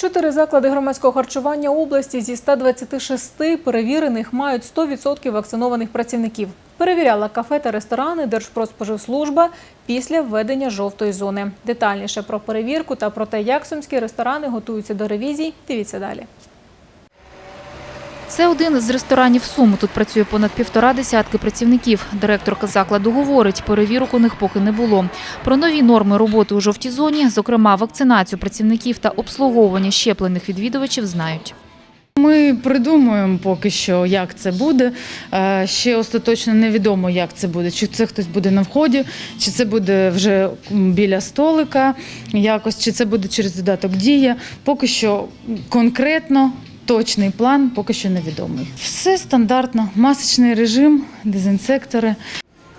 Чотири заклади громадського харчування області зі 126 перевірених мають 100% вакцинованих працівників. Перевіряла кафе та ресторани Держпродспоживслужба після введення жовтої зони. Детальніше про перевірку та про те, як сумські ресторани готуються до ревізій, дивіться далі. Це один з ресторанів Сум. Тут працює понад півтора десятки працівників. Директорка закладу говорить, перевірок у них поки не було. Про нові норми роботи у жовтій зоні, зокрема вакцинацію працівників та обслуговування щеплених відвідувачів, знають. Ми придумуємо поки що, як це буде. Е, Ще остаточно невідомо, як це буде. Чи це хтось буде на вході, чи це буде вже біля столика, якось, чи це буде через додаток дія. Поки що конкретно. Точний план поки що невідомий. Все стандартно, масочний режим, дезінсектори.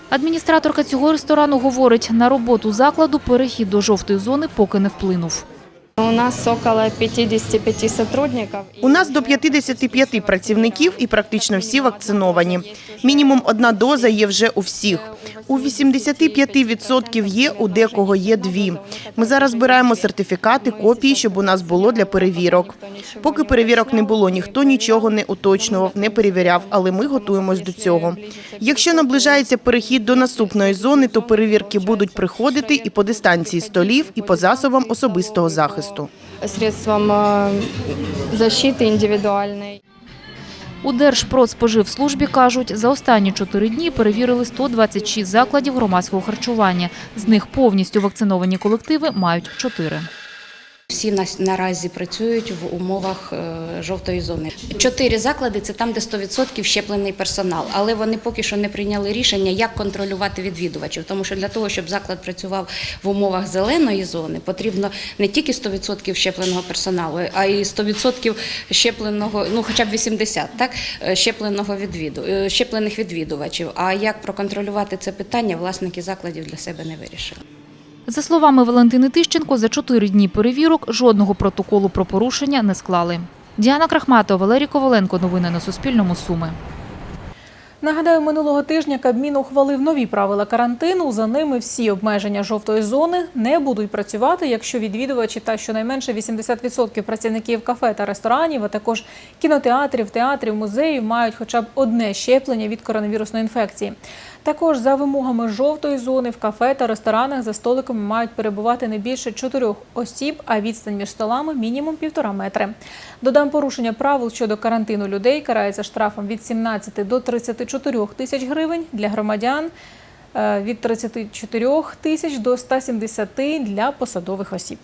Адміністраторка цього ресторану говорить, на роботу закладу перехід до жовтої зони поки не вплинув. У нас около 55 сотрудников. У нас до 55 працівників і практично всі вакциновані. Мінімум одна доза є вже у всіх. У 85% є, у декого є дві. Ми зараз збираємо сертифікати, копії, щоб у нас було для перевірок. Поки перевірок не було, ніхто нічого не уточнював, не перевіряв, але ми готуємось до цього. Якщо наближається перехід до наступної зони, то перевірки будуть приходити і по дистанції столів, і по засобам особистого захисту. Средством защити защиты индивидуальной. У Держпродспоживслужбі кажуть, за останні чотири дні перевірили 126 закладів громадського харчування. З них повністю вакциновані колективи мають чотири. Всі нас наразі працюють в умовах е, жовтої зони. Чотири заклади це там, де 100% щеплений персонал, але вони поки що не прийняли рішення, як контролювати відвідувачів. Тому що для того, щоб заклад працював в умовах зеленої зони, потрібно не тільки 100% щепленого персоналу, а й 100% щепленого, ну хоча б 80, так е, щепленого відвіду, е, щеплених відвідувачів. А як проконтролювати це питання, власники закладів для себе не вирішили. За словами Валентини Тищенко, за чотири дні перевірок жодного протоколу про порушення не склали. Діана Крахматова, Валерій Коваленко. Новини на Суспільному. Суми. Нагадаю, минулого тижня Кабмін ухвалив нові правила карантину. За ними всі обмеження жовтої зони не будуть працювати, якщо відвідувачі та щонайменше 80% працівників кафе та ресторанів, а також кінотеатрів, театрів, музеїв мають хоча б одне щеплення від коронавірусної інфекції. Також за вимогами жовтої зони в кафе та ресторанах за столиками мають перебувати не більше чотирьох осіб, а відстань між столами мінімум півтора метри. Додам порушення правил щодо карантину людей карається штрафом від 17 до 34 тисяч гривень для громадян. е, Від 34 тисяч до 170 для посадових осіб.